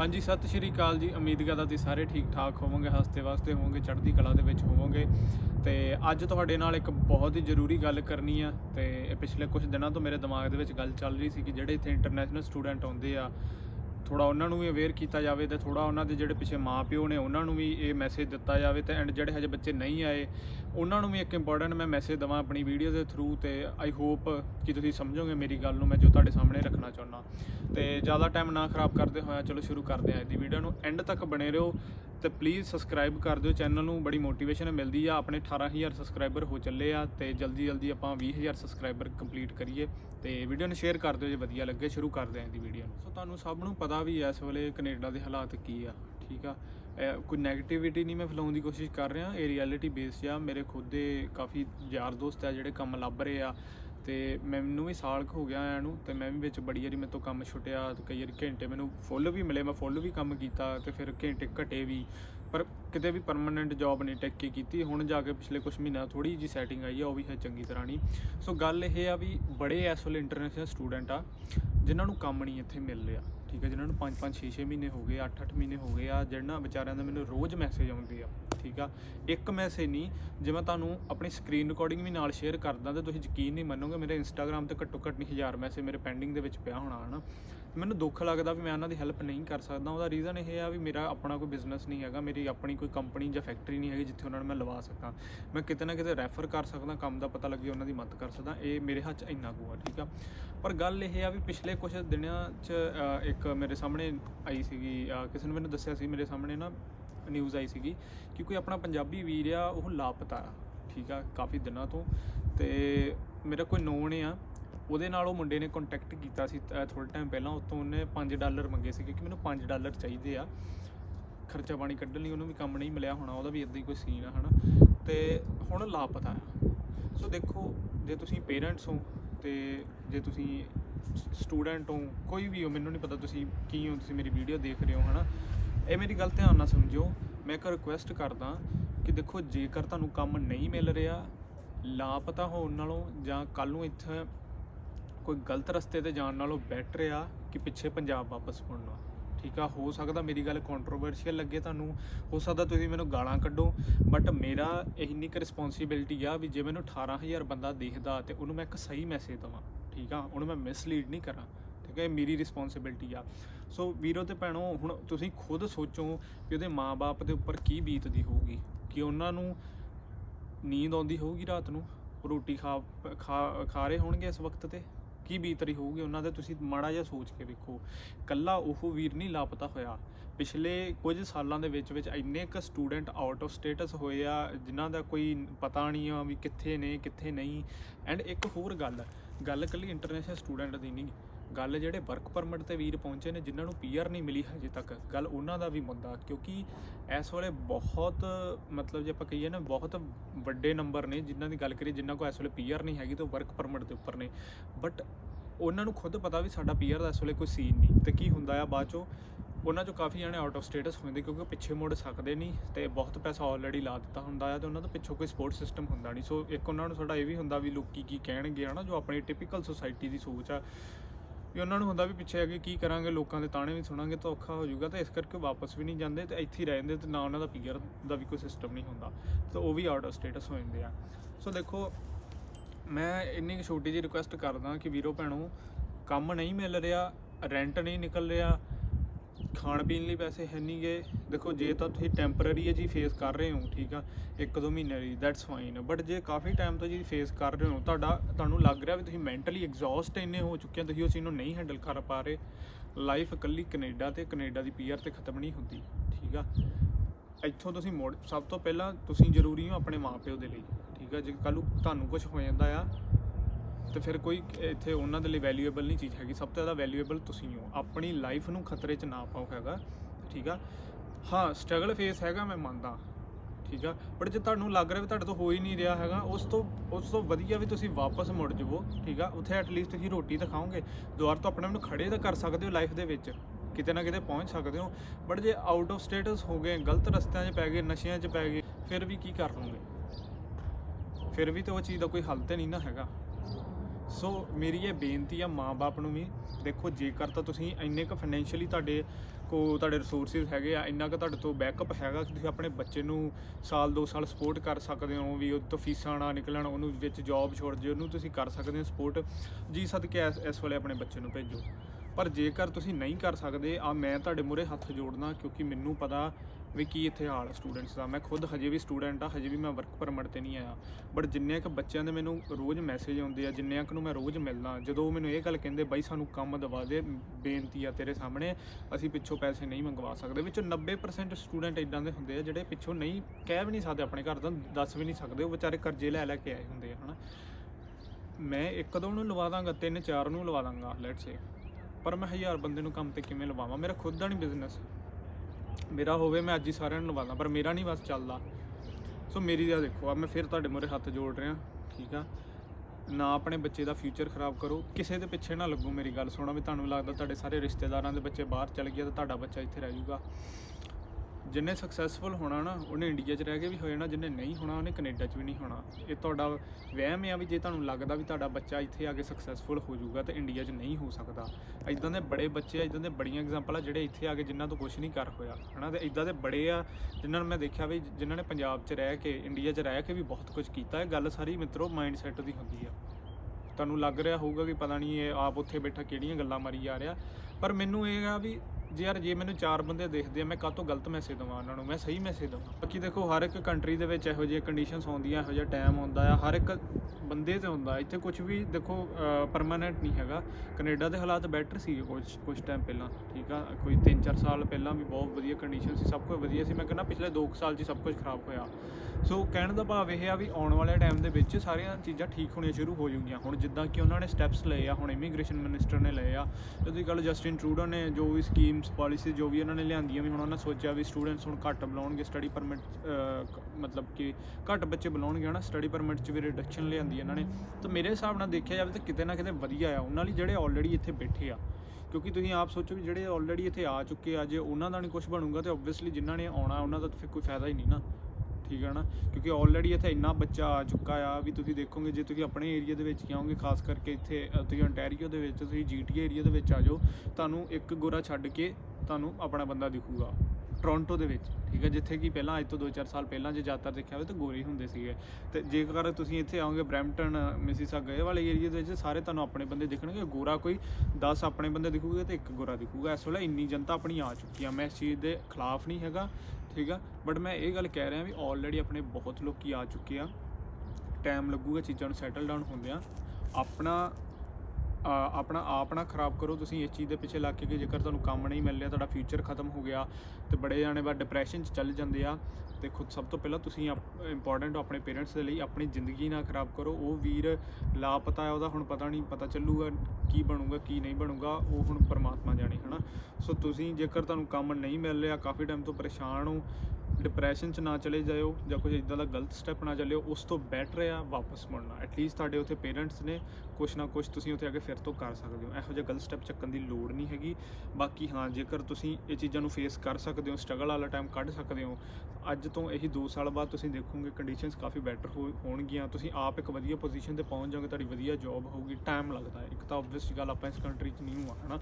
ਹਾਂਜੀ, ਸਤਿ ਸ਼੍ਰੀ ਅਕਾਲ ਜੀ। ਉਮੀਦ ਕਰਦਾ ਤੁਸੀਂ ਸਾਰੇ ਠੀਕ ਠਾਕ ਹੋਵੋਗੇ ਹਸਤੇ ਵਾਸਤੇ ਹੋਵੋਗੇ, ਚੜ੍ਹਦੀ ਕਲਾ ਦੇ ਵਿੱਚ ਹੋਵੋਗੇ। ਤੇ ਅੱਜ ਤੁਹਾਡੇ ਨਾਲ ਇੱਕ ਬਹੁਤ ਹੀ ਜ਼ਰੂਰੀ ਗੱਲ ਕਰਨੀ ਆ ਤੇ ਪਿਛਲੇ ਕੁਝ ਦਿਨਾਂ ਤੋਂ ਮੇਰੇ ਦਿਮਾਗ ਦੇ ਵਿੱਚ ਗੱਲ ਚੱਲ ਰਹੀ ਸੀ ਕਿ ਜਿਹੜੇ ਇੱਥੇ ਇੰਟਰਨੈਸ਼ਨਲ ਸਟੂਡੈਂਟ ਆਉਂਦੇ ਆ ਥੋੜਾ ਉਹਨਾਂ ਨੂੰ ਵੀ ਅਵੇਅਰ ਕੀਤਾ ਜਾਵੇ ਤੇ ਥੋੜਾ ਉਹਨਾਂ ਦੇ ਜਿਹੜੇ ਪਿੱਛੇ ਮਾਪਿਓ ਨੇ ਉਹਨਾਂ ਨੂੰ ਵੀ ਇਹ ਮੈਸੇਜ ਦਿੱਤਾ ਜਾਵੇ ਤੇ ਐਂਡ ਜਿਹੜੇ ਹਜੇ ਬੱਚੇ ਨਹੀਂ ਆਏ, ਉਹਨਾਂ ਨੂੰ ਵੀ ਇੱਕ ਇੰਪੋਰਟੈਂਟ ਮੈਂ ਮੈਸੇਜ ਦਵਾਂ ਆਪਣੀ ਵੀਡੀਓ ਦੇ ਥਰੂ ਤੇ ਆਈ ਹੋਪ ਕਿ ਤੁਸੀਂ ਸਮਝੋਗੇ ਮੇਰੀ ਗੱਲ ਨੂੰ, ਮੈਂ ਜੋ ਤੁਹਾਡੇ ਸਾਹਮਣੇ ਰੱਖਣਾ ਚਾਹੁੰਦਾ। ਤੇ ਜ਼ਿਆਦਾ ਟਾਈਮ ਨਾ ਖਰਾਬ ਕਰਦੇ ਹੋਇਆ, ਚਲੋ ਸ਼ੁਰੂ ਕਰਦੇ ਹਾਂ ਅੱਜ ਦੀ ਵੀਡੀਓ ਨੂੰ। ਐਂਡ ਤੱਕ ਬਣੇ ਰਹੋ। ਤੇ ਪਲੀਜ਼ ਸਬਸਕ੍ਰਾਈਬ ਕਰ ਦਿਓ। ਚੈਨਲ ਨੂੰ ਬੜੀ ਮੋਟੀਵੇਸ਼ਨ ਮਿਲਦੀ ਆ। ਆਪਣੇ 18000 ਸਬਸਕ੍ਰਾਈਬਰ ਹੋ ਚੱਲੇ ਆ ਤੇ ਜਲਦੀ ਜਲਦੀ ਆਪਾਂ 20000 ਸਬਸਕ੍ਰਾਈਬਰ ਕੰਪਲੀਟ ਕਰੀਏ ਤੇ ਵੀਡੀਓ ਨੂੰ ਸ਼ੇਅਰ ਕਰ ਦਿਓ ਜੇ ਵਧੀਆ ਲੱਗੇ। ਸ਼ੁਰੂ ਕਰਦੇ ਹਾਂ ਦੀ ਵੀਡੀਓ ਨੂੰ। ਸੋ ਤੁਹਾਨੂੰ ਸਭ ਨੂੰ ਪਤਾ ਵੀ ਇਸ ਵੇਲੇ ਕੈਨੇਡਾ ਦੇ ਹਾਲਾਤ ਕੀ ਆ, ਠੀਕ ਆ? ਕੋਈ 네ਗੇਟਿਵਿਟੀ ਨਹੀਂ ਮੈਂ ਫੈਲਾਉਣ ਦੀ ਕੋਸ਼ਿਸ਼ ਕਰ ਰਿਹਾ। ਇਹ ਰਿਐਲਿਟੀ ਬੇਸਡ ਆ। ਮੇਰੇ ਖੁਦ ਦੇ ਕਾਫੀ ਯਾਰ ਦੋਸਤ ਆ ਜਿਹੜੇ ਕੰਮ ਲੱਭ ਰਹੇ ਆ। ਤੇ ਮੈਨੂੰ ਵੀ ਸਾਲ ਕੁ ਹੋ ਗਿਆ ਆਇਆ ਨੂੰ ਤੇ ਮੈਂ ਵੀ ਵਿੱਚ ਬੜੀ ਵਾਰੀ ਮੇਰੇ ਤੋਂ ਕੰਮ ਛੁੱਟਿਆ ਤੇ ਕਈ ਵਾਰੀ ਘੰਟੇ ਮੈਨੂੰ ਫੁੱਲ ਵੀ ਮਿਲੇ, ਮੈਂ ਫੁੱਲ ਵੀ ਕੰਮ ਕੀਤਾ ਤੇ ਫਿਰ ਘੰਟੇ ਘਟੇ ਵੀ। ਪਰ ਕਿਤੇ ਵੀ ਪਰਮਨੈਂਟ ਜੌਬ ਨਹੀਂ ਟੈਕ ਕੇ ਕੀਤੀ, ਹੁਣ ਜਾ ਕੇ ਪਿਛਲੇ ਕੁਝ ਮਹੀਨਾ ਥੋੜੀ ਜੀ ਸੈਟਿੰਗ ਆਈ ਆ, ਉਹ ਵੀ ਹੈ ਚੰਗੀ ਤਰ੍ਹਾਂ ਨਹੀਂ। ਸੋ ਗੱਲ ਇਹ ਆ ਵੀ ਬੜੇ ਇਸ ਵੇਲੇ ਇੰਟਰਨੈਸ਼ਨਲ ਸਟੂਡੈਂਟ ਆ, ਜਿਨ੍ਹਾਂ ਨੂੰ ਕੰਮ ਨਹੀਂ ਇੱਥੇ ਮਿਲ ਰਿਹਾ। ਠੀਕ ਹੈ ਜਿਨ੍ਹਾਂ ਨੂੰ 5 5 6 6 ਮਹੀਨੇ ਹੋ ਗਏ 8 8 ਮਹੀਨੇ ਹੋ ਗਏ, ਆ ਜਿਹਨਾਂ ਵਿਚਾਰਿਆਂ ਦਾ ਮੈਨੂੰ ਰੋਜ਼ ਮੈਸੇਜ ਆਉਂਦੇ ਆ, ਠੀਕ ਆ। ਇੱਕ ਮੈਸੇਜ ਨਹੀਂ, ਜੇ ਮੈਂ ਤੁਹਾਨੂੰ ਆਪਣੀ ਸਕਰੀਨ ਰਿਕਾਰਡਿੰਗ ਵੀ ਨਾਲ ਸ਼ੇਅਰ ਕਰਦਾ, ਤਾਂ ਤੁਸੀਂ ਯਕੀਨ ਨਹੀਂ ਮੰਨੋਗੇ, ਮੇਰੇ ਇੰਸਟਾਗ੍ਰam ਤੇ ਘੱਟੋ ਘੱਟ ਨਹੀਂ ਹਜ਼ਾਰ ਮੈਸੇਜ ਮੇਰੇ ਪੈਂਡਿੰਗ ਦੇ ਵਿੱਚ ਪਿਆ ਹੋਣਾ, ਹਨਾ। ਮੈਨੂੰ ਦੁੱਖ ਲੱਗਦਾ ਵੀ ਮੈਂ ਉਹਨਾਂ ਦੀ ਹੈਲਪ ਨਹੀਂ ਕਰ ਸਕਦਾ। ਉਹਦਾ ਰੀਜ਼ਨ ਇਹ ਆ ਵੀ ਮੇਰਾ ਆਪਣਾ ਕੋਈ ਬਿਜ਼ਨਸ ਨਹੀਂ ਹੈਗਾ, ਮੇਰੀ ਆਪਣੀ ਕੋਈ ਕੰਪਨੀ ਜਾਂ ਫੈਕਟਰੀ ਨਹੀਂ ਹੈਗੀ ਜਿੱਥੇ ਉਹਨਾਂ ਨੂੰ ਮੈਂ ਲਵਾ ਸਕਾਂ। ਮੈਂ ਕਿਤੇ ਨਾ ਕਿਤੇ ਰੈਫਰ ਕਰ ਸਕਦਾ, ਕੰਮ ਦਾ ਪਤਾ ਲੱਗੇ ਉਹਨਾਂ ਦੀ ਮਦਦ ਕਰ ਸਕਦਾ। ਇਹ ਮੇਰੇ ਹੱਥ 'ਚ ਇੰਨਾ ਕੁ ਆ, ਠੀਕ ਆ? ਪਰ ਗੱਲ ਇਹ ਆ ਵੀ ਪਿਛਲੇ ਕੁਝ ਦਿਨਾਂ 'ਚ ਇੱਕ ਮੇਰੇ ਸਾਹਮਣੇ ਆਈ ਸੀਗੀ ਕਿਸੇ ਨੇ ਮੈਨੂੰ ਦੱਸਿਆ ਸੀ, ਮੇਰੇ ਸਾਹਮਣੇ ਨਾ ਨਿਊਜ਼ ਆਈ ਸੀਗੀ ਕਿ ਕੋਈ ਆਪਣਾ ਪੰਜਾਬੀ ਵੀਰ ਆ, ਉਹ ਲਾਪਤਾ ਆ ਠੀਕ ਆ, ਕਾਫੀ ਦਿਨਾਂ ਤੋਂ। ਤੇ ਮੇਰਾ ਕੋਈ ਨੋਨ ਆ ਉਹਦੇ ਨਾਲ ਉਹ ਮੁੰਡੇ ਨੇ ਕੰਟੈਕਟ ਕੀਤਾ ਸੀ ਥੋੜੇ ਟਾਈਮ ਪਹਿਲਾਂ ਉਸ ਉਹਨੇ 5 ਡਾਲਰ ਮੰਗੇ ਸੀ ਕਿ ਮੈਨੂੰ 5 ਡਾਲਰ ਚਾਹੀਦੇ ਆ। ਖਰਚਾ ਪਾਣੀ ਕੱਢਣ ਲਈ ਉਹਨੂੰ ਵੀ ਕੰਮ ਨਹੀਂ ਮਿਲਿਆ ਹੋਣਾ, ਉਹਦਾ ਵੀ ਇਦਾਂ ਹੀ ਕੋਈ ਸੀਨ ਆ, ਹਨਾ। ਤੇ ਹੁਣ ਲਾਪਤਾ ਆ ਸੋ ਦੇਖੋ, ਜੇ ਤੁਸੀਂ ਪੇਰੈਂਟਸ ਹੋ ਤੇ ਜੇ ਤੁਸੀਂ ਸਟੂਡੈਂਟ ਹੋ, ਕੋਈ ਵੀ ਹੋ, ਮੈਨੂੰ ਨਹੀਂ ਪਤਾ ਤੁਸੀਂ ਕੀ ਹੋ, ਤੁਸੀਂ ਮੇਰੀ ਵੀਡੀਓ ਦੇਖ ਰਹੇ ਹੋ, ਹਨਾ। ਇਹ ਮੇਰੀ ਗੱਲ ਧਿਆਨ ਨਾਲ ਸਮਝੋ ਮੈਂ ਇੱਕ ਰਿਕੁਐਸਟ ਕਰਦਾ ਕਿ ਦੇਖੋ, ਜੇਕਰ ਤੁਹਾਨੂੰ ਕੰਮ ਨਹੀਂ ਮਿਲ ਰਿਹਾ, ਲਾਪਤਾ ਹੋਣ ਨਾਲੋਂ ਜਾਂ ਕੱਲ ਨੂੰ ਇੱਥੇ ਕੋਈ ਗਲਤ ਰਸਤੇ ਤੇ ਜਾਣ ਨਾਲੋਂ ਬੈਟਰ ਆ ਕਿ ਪਿੱਛੇ ਪੰਜਾਬ ਵਾਪਸ ਮੁੜਨਾ ਠੀਕ ਆ, ਹੋ ਸਕਦਾ ਮੇਰੀ ਗੱਲ ਕੰਟਰੋਵਰਸ਼ੀਅਲ ਲੱਗੇ ਤੁਹਾਨੂੰ, ਹੋ ਸਕਦਾ ਤੁਸੀਂ ਮੈਨੂੰ ਗਾਲਾਂ ਕੱਢੋ ਬਟ ਮੇਰਾ ਇੰਨੀ ਕੁ ਰਿਸਪੌਂਸਿਬਿਲਟੀ ਆ ਵੀ ਜੇ ਮੈਨੂੰ 18000 ਬੰਦਾ ਦੇਖਦਾ ਤੇ ਉਹਨੂੰ ਮੈਂ ਇੱਕ ਸਹੀ ਮੈਸੇਜ ਦਵਾਂ, ਠੀਕ ਆ, ਉਹਨੂੰ ਮੈਂ ਮਿਸਲੀਡ ਨਹੀਂ ਕਰਾਂ, ਠੀਕ ਹੈ ਇਹ ਮੇਰੀ ਰਿਸਪੌਂਸਿਬਿਲਟੀ ਆ। ਸੋ ਵੀਰੋ ਤੇ ਭੈਣੋ, ਹੁਣ ਤੁਸੀਂ ਖੁਦ ਸੋਚੋ ਕਿ ਉਹਦੇ ਮਾਪੇ ਦੇ ਉੱਪਰ ਕੀ ਬੀਤਦੀ ਹੋਊਗੀ, ਕਿ ਉਹਨਾਂ ਨੂੰ ਨੀਂਦ ਆਉਂਦੀ ਹੋਊਗੀ ਰਾਤ ਨੂੰ, ਰੋਟੀ ਖਾ ਖਾ ਖਾ ਰਹੇ ਹੋਣਗੇ ਇਸ ਵਕਤ ਤੇ? ਕੀ ਬੀਤਰੀ ਹੋਊਗੀ, ਉਹਨਾਂ ਦੇ ਤੁਸੀਂ ਮਾੜਾ ਜਿਹਾ ਸੋਚ ਕੇ ਵੇਖੋ। ਕੱਲਾ ਉਹ ਵੀਰ ਨਹੀਂ ਲਾਪਤਾ ਹੋਇਆ। ਪਿਛਲੇ ਕੁਝ ਸਾਲਾਂ ਦੇ ਵਿੱਚ ਵਿੱਚ ਇੰਨੇ ਕ ਸਟੂਡੈਂਟ ਆਊਟ ਆਫ ਸਟੇਟਸ ਹੋਏ ਆ, ਜਿਨ੍ਹਾਂ ਦਾ ਕੋਈ ਪਤਾ ਨਹੀਂ ਆ ਵੀ ਕਿੱਥੇ ਨੇ, ਕਿੱਥੇ ਨਹੀਂ। ਐਂਡ ਇੱਕ ਹੋਰ ਗੱਲ ਗੱਲ ਕੱਲੀ ਇੰਟਰਨੈਸ਼ਨਲ ਸਟੂਡੈਂਟ ਦੀ ਨਹੀਂ। ਗੱਲ ਜਿਹੜੇ ਵਰਕ ਪਰਮਿਟ ਤੇ ਵੀਰ ਪਹੁੰਚੇ ਨੇ, ਜਿਨ੍ਹਾਂ ਨੂੰ ਪੀਆਰ ਨਹੀਂ ਮਿਲੀ ਹਜੇ ਤੱਕ, ਗੱਲ ਉਹਨਾਂ ਦਾ ਵੀ ਮੁੱਦਾ, ਕਿਉਂਕਿ ਇਸ ਵੇਲੇ ਬਹੁਤ, ਮਤਲਬ ਜੇ ਆਪਾਂ ਕਹੀਏ ਨਾ, ਬਹੁਤ ਵੱਡੇ ਨੰਬਰ ਨੇ, ਜਿਨ੍ਹਾਂ ਦੀ ਗੱਲ ਕਰੀਏ, ਜਿਨ੍ਹਾਂ ਕੋਲ ਇਸ ਵੇਲੇ ਪੀਆਰ ਨਹੀਂ ਹੈਗੀ ਤੇ ਉਹ ਵਰਕ ਪਰਮਿਟ ਦੇ ਉੱਪਰ ਨੇ। ਬਟ ਉਹਨਾਂ ਨੂੰ ਖੁਦ ਪਤਾ ਵੀ ਸਾਡਾ ਪੀਆਰ ਦਾ ਇਸ ਵੇਲੇ ਕੋਈ ਸੀਨ ਨਹੀਂ, ਤੇ ਕੀ ਹੁੰਦਾ ਆ ਬਾਅਦ ਚੋਂ, ਉਹਨਾਂ ਚੋਂ ਕਾਫੀ ਜਣੇ ਆਊਟ ਆਫ ਸਟੇਟਸ ਹੁੰਦੇ ਕਿਉਂਕਿ ਉਹ ਪਿੱਛੇ ਮੁੜ ਸਕਦੇ ਨਹੀਂ, ਤੇ ਬਹੁਤ ਪੈਸਾ ਆਲਰੇਡੀ ਲਾ ਦਿੱਤਾ ਹੁੰਦਾ ਆ, ਤੇ ਉਹਨਾਂ ਤੋਂ ਪਿੱਛੋਂ ਕੋਈ ਸਪੋਰਟ ਸਿਸਟਮ ਹੁੰਦਾ ਨਹੀਂ। ਸੋ ਇੱਕ ਉਹਨਾਂ ਨੂੰ ਸਾਡਾ ਇਹ ਵੀ ਹੁੰਦਾ ਵੀ ਲੋਕੀ ਕੀ ਕਹਿਣਗੇ, ਹਨਾ, ਜੋ ਆਪਣੀ ਟਿਪੀਕਲ ਸੁਸਾਇਟੀ ਦੀ ਸੋਚ ਆ। ਵੀ ਉਹਨਾਂ ਨੂੰ ਹੁੰਦਾ ਵੀ ਪਿੱਛੇ ਅੱਗੇ ਕੀ ਕਰਾਂਗੇ, ਲੋਕਾਂ ਦੇ ਤਾਣੇ ਵੀ ਸੁਣਾਂਗੇ ਤਾਂ ਔਖਾ ਹੋ ਜਾਊਗਾ, ਤਾਂ ਇਸ ਕਰਕੇ ਵਾਪਸ ਵੀ ਨਹੀਂ ਜਾਂਦੇ ਤੇ ਇੱਥੇ ਹੀ ਰਹਿ ਜਾਂਦੇ ਤੇ ਨਾ ਉਹਨਾਂ ਦਾ ਪੀਆਰ ਦਾ ਵੀ ਕੋਈ ਸਿਸਟਮ ਨਹੀਂ ਹੁੰਦਾ। ਤਾਂ ਉਹ ਵੀ ਆਊਟ ਆਫ ਸਟੇਟਸ ਹੋ ਜਾਂਦੇ ਆ। ਸੋ ਦੇਖੋ, ਮੈਂ ਇੰਨੀ ਕੁ ਛੋਟੀ ਜਿਹੀ ਰਿਕੁਐਸਟ ਕਰਦਾ ਕਿ ਵੀਰੋ ਭੈਣੋ, ਕੰਮ ਨਹੀਂ ਮਿਲ ਰਿਹਾ ਰੈਂਟ ਨਹੀਂ ਨਿਕਲ ਰਿਹਾ ਖਾਣ ਪੀਣ ਲਈ ਪੈਸੇ ਹੈ ਨਹੀਂ ਗਏ ਦੇਖੋ, ਜੇ ਤਾਂ ਤੁਸੀਂ ਟੈਂਪਰੇਰੀ ਹੈ ਜੀ ਫੇਸ ਕਰ ਰਹੇ ਹੋ, ਠੀਕ ਆ, ਇੱਕ ਦੋ ਮਹੀਨੇ ਲਈ ਦੈਟਸ ਫਾਈਨ ਬਟ ਜੇ ਕਾਫੀ ਟਾਈਮ ਤੋਂ ਜੀ ਫੇਸ ਕਰ ਰਹੇ ਹੋ, ਤੁਹਾਡਾ, ਤੁਹਾਨੂੰ ਲੱਗ ਰਿਹਾ ਵੀ ਤੁਸੀਂ ਮੈਂਟਲੀ ਐਗਜ਼ੌਸਟ ਇੰਨੇ ਹੋ ਚੁੱਕੇ ਹੋ, ਤੁਸੀਂ ਉਸ ਚੀਜ਼ ਨੂੰ ਨਹੀਂ ਹੈਂਡਲ ਕਰ ਪਾ ਰਹੇ। ਲਾਈਫ ਇਕੱਲੀ ਕੈਨੇਡਾ ਤੇ, ਕੈਨੇਡਾ ਦੀ ਪੀਆਰ ਤੇ ਖਤਮ ਨਹੀਂ ਹੁੰਦੀ, ਠੀਕ ਆ। ਇੱਥੋਂ ਤੁਸੀਂ ਮੋੜ, ਸਭ ਤੋਂ ਪਹਿਲਾਂ ਤੁਸੀਂ ਜ਼ਰੂਰੀ ਹੋ ਆਪਣੇ ਮਾਪਿਓ ਦੇ ਲਈ, ਠੀਕ ਆ। ਜੇ ਕੱਲ ਨੂੰ ਤੁਹਾਨੂੰ ਕੁਝ ਹੋ ਜਾਂਦਾ ਆ ਤੇ ਫਿਰ ਕੋਈ ਇੱਥੇ ਉਹਨਾਂ ਦੇ ਲਈ ਵੈਲਿਊਏਬਲ ਨਹੀਂ ਚੀਜ਼ ਹੈਗੀ। ਸਭ ਤੋਂ ਜ਼ਿਆਦਾ ਵੈਲਿਊਏਬਲ ਤੁਸੀਂ ਹੋ। ਆਪਣੀ ਲਾਈਫ ਨੂੰ ਖਤਰੇ 'ਚ ਨਾ ਪਾਓ ਹੈਗਾ, ਠੀਕ ਆ? ਹਾਂ ਸਟਰਗਲ ਫੇਸ ਹੈਗਾ, ਮੈਂ ਮੰਨਦਾ, ਠੀਕ ਆ? ਬਟ ਜੇ ਤੁਹਾਨੂੰ ਲੱਗ ਰਿਹਾ ਵੀ ਤੁਹਾਡੇ ਤੋਂ ਹੋ ਹੀ ਨਹੀਂ ਰਿਹਾ ਹੈਗਾ, ਉਸ ਤੋਂ ਉਸ ਤੋਂ ਵਧੀਆ ਵੀ ਤੁਸੀਂ ਵਾਪਸ ਮੁੜ ਜਾਵੋ, ਠੀਕ ਆ? ਉੱਥੇ ਐਟਲੀਸਟ ਤੁਸੀਂ ਰੋਟੀ ਤਾਂ ਖਾਓਗੇ ਦੁਆਰ ਤੋਂ ਆਪਣੇ ਆਪ ਨੂੰ ਖੜੇ ਤਾਂ ਕਰ ਸਕਦੇ ਹੋ ਲਾਈਫ ਦੇ ਵਿੱਚ, ਕਿਤੇ ਨਾ ਕਿਤੇ ਪਹੁੰਚ ਸਕਦੇ ਹੋ। ਬਟ ਜੇ ਆਊਟ ਆਫ ਸਟੇਟਸ ਹੋ ਗਏ, ਗਲਤ ਰਸਤਿਆਂ 'ਚ ਪੈ ਗਏ, ਨਸ਼ਿਆਂ 'ਚ ਪੈ ਗਏ, ਫਿਰ ਵੀ ਕੀ ਕਰ ਲਓਗੇ? ਫਿਰ ਵੀ ਤਾਂ ਉਹ ਚੀਜ਼ ਦਾ ਕੋਈ ਹੱਲ ਤੇ ਨਹੀਂ ਨਾ ਹੈਗਾ। ਸੋ ਮੇਰੀ ਇਹ ਬੇਨਤੀ ਆ ਮਾਪੇ ਨੂੰ ਵੀ, ਦੇਖੋ ਜੇਕਰ ਤਾਂ ਤੁਸੀਂ ਇੰਨੇ ਕੁ ਫਾਈਨੈਂਸ਼ੀਅਲੀ ਤੁਹਾਡੇ ਕੋ ਤੁਹਾਡੇ ਰਿਸੋਰਸਿਸ ਹੈਗੇ ਆ, ਇੰਨਾ ਕੁ ਤੁਹਾਡੇ ਤੋਂ ਬੈਕਅਪ ਹੈਗਾ ਕਿ ਤੁਸੀਂ ਆਪਣੇ ਬੱਚੇ ਨੂੰ ਸਾਲ, ਦੋ ਸਾਲ ਸਪੋਰਟ ਕਰ ਸਕਦੇ ਹੋ, ਵੀ ਉਹ ਤੋਂ ਫੀਸਾਂ ਨਾ ਨਿਕਲਣ, ਉਹਨੂੰ ਵਿੱਚ ਜੌਬ ਛੋੜ ਜੇ, ਉਹਨੂੰ ਤੁਸੀਂ ਕਰ ਸਕਦੇ ਹੋ ਸਪੋਰਟ ਜੀ ਸਦਕੇ ਇਸ ਵੇਲੇ ਆਪਣੇ ਬੱਚੇ ਨੂੰ ਭੇਜੋ। ਪਰ ਜੇਕਰ ਤੁਸੀਂ ਨਹੀਂ ਕਰ ਸਕਦੇ ਆ ਮੈਂ ਤੁਹਾਡੇ ਮੂਹਰੇ ਹੱਥ ਜੋੜਨਾ ਕਿਉਂਕਿ ਮੈਨੂੰ ਪਤਾ ਵੀ ਕੀ ਇੱਥੇ ਹਾਲ ਸਟੂਡੈਂਟਸ ਦਾ। ਮੈਂ ਖੁਦ ਹਜੇ ਵੀ ਸਟੂਡੈਂਟ ਆ, ਹਜੇ ਵੀ ਮੈਂ ਵਰਕ ਪਰਮਿਟ ਤੇ ਨਹੀਂ ਆਇਆ। ਬਟ ਜਿੰਨੇ ਕੁ ਬੱਚਿਆਂ ਦੇ ਮੈਨੂੰ ਰੋਜ਼ ਮੈਸੇਜ ਆਉਂਦੇ ਆ, ਜਿੰਨਿਆਂ ਕੁ ਨੂੰ ਮੈਂ ਰੋਜ਼ ਮਿਲਦਾ, ਜਦੋਂ ਮੈਨੂੰ ਇਹ ਗੱਲ ਕਹਿੰਦੇ, ਬਾਈ, ਸਾਨੂੰ ਕੰਮ ਦਵਾ ਦੇ, ਬੇਨਤੀ ਆ ਤੇਰੇ ਸਾਹਮਣੇ, ਅਸੀਂ ਪਿੱਛੋਂ ਪੈਸੇ ਨਹੀਂ ਮੰਗਵਾ ਸਕਦੇ। ਵਿੱਚੋਂ 90% ਸਟੂਡੈਂਟ ਇਦਾਂ ਦੇ ਹੁੰਦੇ ਆ, ਜਿਹੜੇ ਪਿੱਛੋਂ ਨਹੀਂ ਕਹਿ ਵੀ ਨਹੀਂ ਸਕਦੇ, ਆਪਣੇ ਘਰ ਦਾ ਦੱਸ ਵੀ ਨਹੀਂ ਸਕਦੇ, ਉਹ ਵਿਚਾਰੇ ਕਰਜ਼ੇ ਲੈ ਲੈ ਕੇ ਆਏ ਹੁੰਦੇ ਆ, ਹਨਾ। ਮੈਂ ਇੱਕ ਦੋ ਨੂੰ ਲਵਾ ਦਾਂਗਾ, ਤਿੰਨ ਚਾਰ ਨੂੰ ਲਵਾ ਦਾਂਗਾ ਲੈਟਸ ਸੇ ਪਰ ਮੈਂ ਹਜ਼ਾਰ ਬੰਦੇ ਨੂੰ ਕੰਮ ਤੇ ਕਿਵੇਂ ਲਵਾਵਾਂ? ਮੇਰਾ ਖੁਦ ਦਾ ਨਹੀਂ ਬਿਜ਼ਨਸ ਮੇਰਾ ਹੋਵੇ, ਮੈਂ ਅੱਜ ਹੀ ਸਾਰਿਆਂ ਨੂੰ ਲਵਾਦਾ, ਪਰ ਮੇਰਾ ਨਹੀਂ ਬਸ ਚੱਲਦਾ। ਸੋ ਮੇਰੀ ਦਾ ਦੇਖੋ ਆ ਮੈਂ ਫਿਰ ਤੁਹਾਡੇ ਮੂਹਰੇ ਹੱਥ ਜੋੜ ਰਿਹਾ, ਠੀਕ ਆ? ਨਾ ਆਪਣੇ ਬੱਚੇ ਦਾ ਫਿਊਚਰ ਖਰਾਬ ਕਰੋ। ਕਿਸੇ ਦੇ ਪਿੱਛੇ ਨਾ ਲੱਗੋ ਮੇਰੀ ਗੱਲ ਸੁਣੋ ਵੀ ਤੁਹਾਨੂੰ ਲੱਗਦਾ ਤੁਹਾਡੇ ਸਾਰੇ ਰਿਸ਼ਤੇਦਾਰਾਂ ਦੇ ਬੱਚੇ ਬਾਹਰ ਚਲ ਗਏ ਤਾਂ ਤੁਹਾਡਾ ਬੱਚਾ ਇੱਥੇ ਰਹਿ ਜਾਊਗਾ। ਜਿੰਨੇ ਸਕਸੈਸਫੁਲ ਹੋਣਾ ਨਾ, ਉਹਨੇ ਇੰਡੀਆ 'ਚ ਰਹਿ ਕੇ ਵੀ ਹੋ ਜਾਣਾ, ਜਿੰਨੇ ਨਹੀਂ ਹੋਣਾ, ਉਹਨੇ ਕੈਨੇਡਾ 'ਚ ਵੀ ਨਹੀਂ ਹੋਣਾ। ਇਹ ਤੁਹਾਡਾ ਵਹਿਮ ਆ ਵੀ ਜੇ ਤੁਹਾਨੂੰ ਲੱਗਦਾ ਵੀ ਤੁਹਾਡਾ ਬੱਚਾ ਇੱਥੇ ਆ ਕੇ ਸਕਸੈਸਫੁਲ ਹੋ ਜਾਊਗਾ, ਤੇ ਇੰਡੀਆ 'ਚ ਨਹੀਂ ਹੋ ਸਕਦਾ। ਇਦਾਂ ਦੇ ਬੜੇ ਬੱਚੇ ਆ ਇਦਾਂ ਦੇ ਬੜੀਆਂ ਐਗਜ਼ਾਮਪਲ ਆ, ਜਿਹੜੇ ਇੱਥੇ ਆ ਕੇ ਜਿਨ੍ਹਾਂ ਤੋਂ ਕੁਝ ਨਹੀਂ ਕਰ ਹੋਇਆ, ਹਨਾ? ਤੇ ਇਦਾਂ ਦੇ ਬੜੇ ਆ, ਜਿਨ੍ਹਾਂ ਨੂੰ ਮੈਂ ਦੇਖਿਆ ਵੀ, ਜਿਨ੍ਹਾਂ ਨੇ ਪੰਜਾਬ 'ਚ ਰਹਿ ਕੇ ਇੰਡੀਆ 'ਚ ਰਹਿ ਕੇ ਵੀ ਬਹੁਤ ਕੁਝ ਕੀਤਾ। ਹੈ ਗੱਲ ਸਾਰੀ ਮਿੱਤਰੋ ਮਾਈਂਡਸੈਟ ਦੀ ਹੁੰਦੀ ਆ। ਤੁਹਾਨੂੰ ਲੱਗ ਰਿਹਾ ਹੋਊਗਾ ਕਿ ਪਤਾ ਨਹੀਂ ਇਹ ਆਪ ਉੱਥੇ ਬੈਠਾ ਕਿਹੜੀਆਂ ਗੱਲਾਂ ਮਾਰੀ ਜਾ ਰਿਹਾ, ਪਰ ਮੈਨੂੰ ਇਹ ਆ ਵੀ ਜੇ ਯਾਰ ਜੇ ਮੈਨੂੰ ਚਾਰ ਬੰਦੇ ਦੇਖਦੇ ਆ, ਮੈਂ ਕਾਹ ਤੋਂ ਗਲਤ ਮੈਸੇਜ ਦਵਾਂ ਉਹਨਾਂ ਨੂੰ? ਮੈਂ ਸਹੀ ਮੈਸੇਜ ਦਵਾਂ? ਬਾਕੀ ਦੇਖੋ, ਹਰ ਇੱਕ ਕੰਟਰੀ ਦੇ ਵਿੱਚ ਇਹੋ ਜਿਹੇ ਕੰਡੀਸ਼ਨਸ ਆਉਂਦੀਆਂ, ਇਹੋ ਜਿਹਾ ਟਾਈਮ ਆਉਂਦਾ ਆ। ਹਰ ਇੱਕ ਬੰਦੇ ਤੇ ਹੁੰਦਾ। ਇੱਥੇ ਕੁਝ ਵੀ ਦੇਖੋ ਪਰਮਾਨੈਂਟ ਨਹੀਂ ਹੈਗਾ। ਕੈਨੇਡਾ ਦੇ ਹਾਲਾਤ ਬੈਟਰ ਸੀ ਕੁਝ ਕੁਝ ਟਾਈਮ ਪਹਿਲਾਂ, ਠੀਕ ਆ? ਕੋਈ 3-4 ਸਾਲ ਪਹਿਲਾਂ ਵੀ ਬਹੁਤ ਵਧੀਆ ਕੰਡੀਸ਼ਨ ਸੀ, ਸਭ ਕੁਝ ਵਧੀਆ ਸੀ। ਮੈਂ ਕਹਿੰਦਾ ਪਿਛਲੇ 2 ਸਾਲ 'ਚ ਸਭ ਕੁਝ ਖਰਾਬ ਹੋਇਆ। ਸੋ ਕਹਿਣ ਦਾ ਭਾਵ ਇਹ ਆ ਵੀ ਆਉਣ ਵਾਲੇ ਟਾਈਮ ਦੇ ਵਿੱਚ ਸਾਰੀਆਂ ਚੀਜ਼ਾਂ ਠੀਕ ਹੋਣੀਆਂ ਸ਼ੁਰੂ ਹੋ ਜਾਊਗੀਆਂ। ਹੁਣ ਜਿੱਦਾਂ ਕਿ ਉਹਨਾਂ ਨੇ ਸਟੈਪਸ ਲਏ ਆ, ਹੁਣ ਇਮੀਗ੍ਰੇਸ਼ਨ ਮਿਨਿਸਟਰ ਨੇ ਲਏ ਆ। ਜਦੋਂ ਦੀ ਗੱਲ ਜਸਟਿਨ ਟਰੂਡੋ ਨੇ ਜੋ ਵੀ ਸਕੀਮ ਸਕੀਮਸ ਪਾਲਿਸੀ ਜੋ ਵੀ ਉਹਨਾਂ ਨੇ ਲਿਆਂਦੀਆਂ ਵੀ ਹੁਣ ਉਹਨਾਂ ਸੋਚਿਆ ਵੀ ਸਟੂਡੈਂਟਸ ਹੁਣ ਘੱਟ ਬੁਲਾਉਣਗੇ ਸਟੱਡੀ ਪਰਮਿਟ ਮਤਲਬ ਕਿ ਘੱਟ ਬੱਚੇ ਬੁਲਾਉਣਗੇ, ਹਨਾ? ਸਟੱਡੀ ਪਰਮਿਟ 'ਚ ਵੀ ਰਿਡਕਸ਼ਨ ਲਿਆਂਦੀ ਇਹਨਾਂ ਨੇ। ਤਾਂ ਮੇਰੇ ਹਿਸਾਬ ਨਾਲ ਦੇਖਿਆ ਜਾਵੇ ਤਾਂ ਕਿਤੇ ਨਾ ਕਿਤੇ ਵਧੀਆ ਆ। ਉਹਨਾਂ ਲਈ ਜਿਹੜੇ ਆਲਰੇਡੀ ਇੱਥੇ ਬੈਠੇ ਆ, ਕਿਉਂਕਿ ਤੁਸੀਂ ਆਪ ਸੋਚੋ ਵੀ ਜਿਹੜੇ ਆਲਰੇਡੀ ਇੱਥੇ ਆ ਚੁੱਕੇ ਆ, ਜੇ ਉਹਨਾਂ ਦਾ ਨਹੀਂ ਕੁਝ ਬਣੂਗਾ ਤੇ ਆਬਵੀਅਸਲੀ ਜਿਨ੍ਹਾਂ ਨੇ ਆਉਣਾ, ਉਹਨਾਂ ਦਾ ਤਾਂ ਫਿਰ ਕੋਈ ਫਾਇਦਾ ਹੀ ਨਹੀਂ ਨਾ। ਠੀਕ ਹੈ ਨਾ? ਕਿਉਂਕਿ ਆਲਰੇਡੀ ਇੱਥੇ ਇੰਨਾ ਬੱਚਾ ਆ ਚੁੱਕਾ ਆ ਵੀ ਤੁਸੀਂ ਦੇਖੋਗੇ, ਜੇ ਤੁਸੀਂ ਆਪਣੇ ਏਰੀਆ ਦੇ ਵਿੱਚ ਆਓਗੇ, ਖਾਸ ਕਰਕੇ ਇੱਥੇ ਤੁਸੀਂ ontario ਦੇ ਵਿੱਚ, ਤੁਸੀਂ ਜੀਟੀਏ ਏਰੀਆ ਦੇ ਵਿੱਚ ਆ ਜਾਓ, ਤੁਹਾਨੂੰ ਇੱਕ ਗੋਰਾ ਛੱਡ ਕੇ ਤੁਹਾਨੂੰ ਆਪਣਾ ਬੰਦਾ ਦਿਖੂਗਾ। ਟੋਰਾਂਟੋ ਦੇ ਵਿੱਚ, ਠੀਕ ਹੈ? ਜਿੱਥੇ ਕਿ ਪਹਿਲਾਂ ਅੱਜ ਤੋਂ 2-4 ਸਾਲ ਪਹਿਲਾਂ ਜੇ ਜ਼ਿਆਦਾਤਰ ਦੇਖਿਆ ਹੋਵੇ ਤਾਂ ਗੋਰੇ ਹੁੰਦੇ ਸੀਗੇ। ਤੇ ਜੇਕਰ ਤੁਸੀਂ ਇੱਥੇ ਆਓਗੇ ਬ੍ਰੈਂਪਟਨ ਮਿਸੀਸਾਗਾ ਇਹ ਵਾਲੇ ਏਰੀਆ ਦੇ ਵਿੱਚ, ਸਾਰੇ ਤੁਹਾਨੂੰ ਆਪਣੇ ਬੰਦੇ ਦਿਖਣਗੇ। ਗੋਰਾ ਕੋਈ 10 ਆਪਣੇ ਬੰਦੇ ਦਿਖੂਗੇ ਤੇ ਇੱਕ ਗੋਰਾ ਦਿਖੂਗਾ। ਇਸ ਵੇਲੇ ਇੰਨੀ ਜਨਤਾ ਆਪਣੀ ਆ ਚੁੱਕੀ ਆ। ਮੈਂ ਇਸ ਚੀਜ਼ ਦੇ ਖਿਲਾਫ ਨਹੀਂ ਹੈਗਾ। ਠੀਕ ਆ? ਬਟ ਮੈਂ ਇਹ ਗੱਲ ਕਹਿ ਰਿਹਾ ਵੀ ਆਲਰੇਡੀ ਆਪਣੇ ਬਹੁਤ ਲੋਕੀ ਆ ਚੁੱਕੇ ਆ। ਟਾਈਮ ਲੱਗੂਗਾ, ਚੀਜ਼ਾਂ ਨੂੰ ਸੈਟਲ ਡਾਊਨ ਹੁੰਦਿਆਂ। ਆਪਣਾ ਆਪਣਾ ਆਪ ਨਾ ਖਰਾਬ ਕਰੋ। ਤੁਸੀਂ ਇਸ ਚੀਜ਼ ਦੇ ਪਿੱਛੇ ਲੱਗ ਕੇ ਕਿ ਜੇਕਰ ਤੁਹਾਨੂੰ ਕੰਮ ਨਹੀਂ ਮਿਲ ਰਿਹਾ, ਤੁਹਾਡਾ ਫਿਊਚਰ ਖਤਮ ਹੋ ਗਿਆ, ਤੇ ਬੜੇ ਜਾਣੇ ਬਾਅਦ ਡਿਪਰੈਸ਼ਨ 'ਚ ਚੱਲ ਜਾਂਦੇ ਆ। ਤੇ ਖੁਦ ਸਭ ਤੋਂ ਪਹਿਲਾਂ ਤੁਸੀਂ ਇੰਪੋਰਟੈਂਟ ਆਪਣੇ ਪੇਰੈਂਟਸ ਦੇ ਲਈ ਆਪਣੀ ਜ਼ਿੰਦਗੀ ਨਾ ਖਰਾਬ ਕਰੋ। ਉਹ ਵੀਰ ਲਾਪਤਾ ਹੈ, ਉਹਦਾ ਹੁਣ ਪਤਾ ਨਹੀਂ, ਪਤਾ ਚੱਲੂਗਾ ਕੀ ਬਣੂਗਾ, ਕੀ ਨਹੀਂ ਬਣੂਗਾ। ਉਹ ਹੁਣ ਪਰਮਾਤਮਾ ਜਾਣੇ, ਹਨਾ? ਸੋ ਤੁਸੀਂ ਜੇਕਰ ਤੁਹਾਨੂੰ ਕੰਮ ਨਹੀਂ ਮਿਲ ਰਿਹਾ, ਕਾਫੀ ਟਾਈਮ ਤੋਂ ਪਰੇਸ਼ਾਨ ਹੋ ਡਿਪਰੈਸ਼ਨ 'ਚ ਨਾ ਚਲੇ ਜਾਇਓ ਜਾਂ ਕੁਝ ਇਦਾਂ ਦਾ ਗਲਤ ਸਟੈਪ ਨਾ ਚੱਲਿਓ, ਉਸ ਤੋਂ ਬੈਟਰ ਆ ਵਾਪਸ ਮੁੜਨਾ। ਐਟਲੀਸਟ ਤੁਹਾਡੇ ਉੱਥੇ ਪੇਰੈਂਟਸ ਨੇ ਕੁਛ ਨਾ ਕੁਛ ਤੁਸੀਂ ਉੱਥੇ ਆ ਕੇ ਫਿਰ ਤੋਂ ਕਰ ਸਕਦੇ ਹੋ। ਇਹੋ ਜਿਹਾ ਗਲਤ ਸਟੈਪ ਚੱਕਣ ਦੀ ਲੋੜ ਨਹੀਂ ਹੈਗੀ। ਬਾਕੀ ਹਾਂ, ਜੇਕਰ ਤੁਸੀਂ ਇਹ ਚੀਜ਼ਾਂ ਨੂੰ ਫੇਸ ਕਰ ਸਕਦੇ ਹੋ ਸਟਰਗਲ ਵਾਲਾ ਟਾਈਮ ਕੱਢ ਸਕਦੇ ਹੋ, ਅੱਜ ਤੋਂ ਇਹੀ 2 ਸਾਲ ਬਾਅਦ ਤੁਸੀਂ ਦੇਖੋਗੇ ਕੰਡੀਸ਼ਨਸ ਕਾਫੀ ਬੈਟਰ ਹੋਣਗੀਆਂ। ਤੁਸੀਂ ਆਪ ਇੱਕ ਵਧੀਆ ਪੋਜੀਸ਼ਨ ਤੇ ਪਹੁੰਚ ਜਾਓਗੇ, ਤੁਹਾਡੀ ਵਧੀਆ ਜੌਬ ਹੋਊਗੀ ਟਾਈਮ ਲੱਗਦਾ ਹੈ। ਇੱਕ ਤਾਂ ਆਬਵੀਅਸ ਗੱਲ ਆਪਾਂ ਇਸ ਕੰਟਰੀ 'ਚ ਨਹੀਂ ਹੋਆ ਹਨਾ।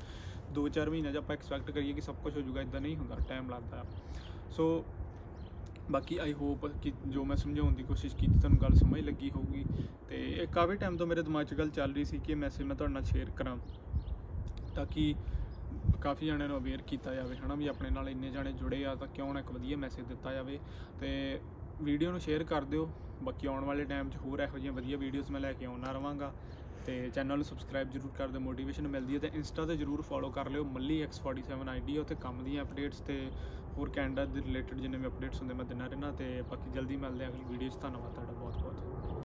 2-4 ਮਹੀਨੇ 'ਚ ਆਪਾਂ ਐਕਸਪੈਕਟ ਕਰੀਏ ਕਿ ਸਭ ਕੁਝ ਹੋ ਜਾਊਗਾ ਇਦਾਂ ਨਹੀਂ ਹੁੰਦਾ ਟਾਈਮ ਲੱਗਦਾ। ਸੋ ਬਾਕੀ ਆਈ ਹੋਪ ਕਿ ਜੋ ਮੈਂ ਸਮਝਾਉਣ ਦੀ ਕੋਸ਼ਿਸ਼ ਕੀਤੀ, ਤੁਹਾਨੂੰ ਗੱਲ ਸਮਝ ਲੱਗੀ ਹੋਊਗੀ। ਤੇ ਇਹ ਕਾਫੀ ਟਾਈਮ ਤੋਂ ਮੇਰੇ ਦਿਮਾਗ 'ਚ ਗੱਲ ਚੱਲ ਰਹੀ ਸੀ ਕਿ ਇਹ ਮੈਸੇਜ ਮੈਂ ਤੁਹਾਡੇ ਨਾਲ ਸ਼ੇਅਰ ਕਰਾਂ, ਤਾਂ ਕਿ ਕਾਫੀ ਜਣਿਆਂ ਨੂੰ ਅਵੇਅਰ ਕੀਤਾ ਜਾਵੇ, ਹਨਾ, ਵੀ ਆਪਣੇ ਨਾਲ ਇੰਨੇ ਜਣੇ ਜੁੜੇ ਆ, ਤਾਂ ਕਿਉਂ ਨਾ ਇੱਕ ਵਧੀਆ ਮੈਸੇਜ ਦਿੱਤਾ ਜਾਵੇ। ਤੇ ਵੀਡੀਓ ਨੂੰ ਸ਼ੇਅਰ ਕਰ ਦਿਓ, ਬਾਕੀ ਆਉਣ ਵਾਲੇ ਟਾਈਮ 'ਚ ਹੋਰ ਇਹੋ ਜਿਹੀਆਂ ਵਧੀਆ ਵੀਡੀਓਜ਼ ਮੈਂ ਲੈ ਕੇ ਆਉਣਾ ਰਵਾਂਗਾ। ਤੇ ਚੈਨਲ ਨੂੰ ਸਬਸਕ੍ਰਾਈਬ ਜਰੂਰ ਕਰ ਦਿਓ ਮੋਟੀਵੇਸ਼ਨ ਮਿਲਦੀ ਹੈ ਤੇ ਇੰਸਟਾ ਤੇ ਜਰੂਰ ਫੋਲੋ ਕਰ ਲਿਓ, ਮੱਲੀ x47 ਆਈਡੀ ਉੱਥੇ ਕੰਮ ਦੀਆਂ ਅਪਡੇਟਸ ਤੇ ਹੋਰ ਕੈਨੇਡਾ ਦੇ ਰਿਲੇਟਡ ਜਿੰਨੇ ਵੀ ਅਪਡੇਟਸ ਹੁੰਦੇ ਮੈਂ ਦਿੰਦਾ ਰਹਿਣਾ ਤੇ ਬਾਕੀ ਜਲਦੀ ਮਿਲਦੇ ਹਾਂ ਅਗਲੀ ਵੀਡੀਓ 'ਚ। ਧੰਨਵਾਦ ਤੁਹਾਡਾ ਬਹੁਤ ਬਹੁਤ